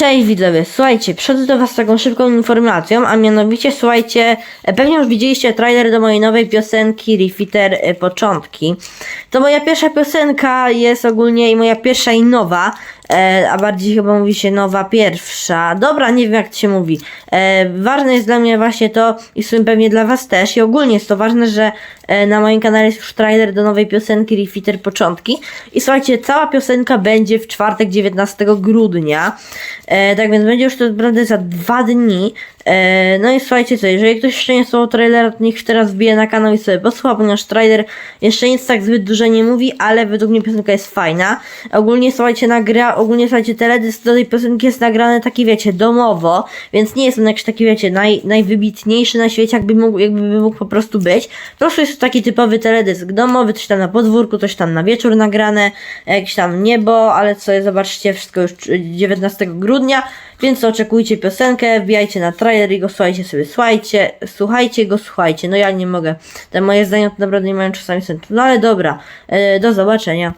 Cześć widzowie, słuchajcie, przychodzę do was z taką szybką informacją, a mianowicie słuchajcie, e, pewnie już widzieliście trailer do mojej nowej piosenki Refiter e, Początki. To moja pierwsza piosenka jest ogólnie i moja pierwsza i nowa, e, a bardziej chyba mówi się nowa pierwsza. Dobra, nie wiem jak to się mówi. Ważne jest dla mnie właśnie to i w sumie pewnie dla was też i ogólnie jest to ważne, że na moim kanale jest już trailer do nowej piosenki Refiter Początki i słuchajcie, cała piosenka będzie w czwartek 19 grudnia. E, tak więc będzie już to naprawdę za dwa dni. E, no i słuchajcie co, jeżeli ktoś jeszcze nie słuchał trailera, to niech teraz wbije na kanał i sobie posłucha, ponieważ trailer jeszcze nic tak zbyt dużo nie mówi, ale według mnie piosenka jest fajna. Ogólnie słuchajcie, nagra, ogólnie słuchajcie, teledysk do tej piosenki jest nagrany taki wiecie, domowo, więc nie jest on jakiś taki wiecie, naj, najwybitniejszy na świecie, jakby mógł, jakby mógł po prostu być. Po prostu jest to taki typowy teledysk domowy, coś tam na podwórku, coś tam na wieczór nagrane, jakieś tam niebo, ale co, zobaczcie, wszystko już 19 grudnia, więc oczekujcie piosenkę, wbijajcie na trailer i go słuchajcie sobie, słuchajcie, słuchajcie go, słuchajcie, no ja nie mogę, te moje zdania to naprawdę nie mają czasami sensu, no ale dobra, e, do zobaczenia.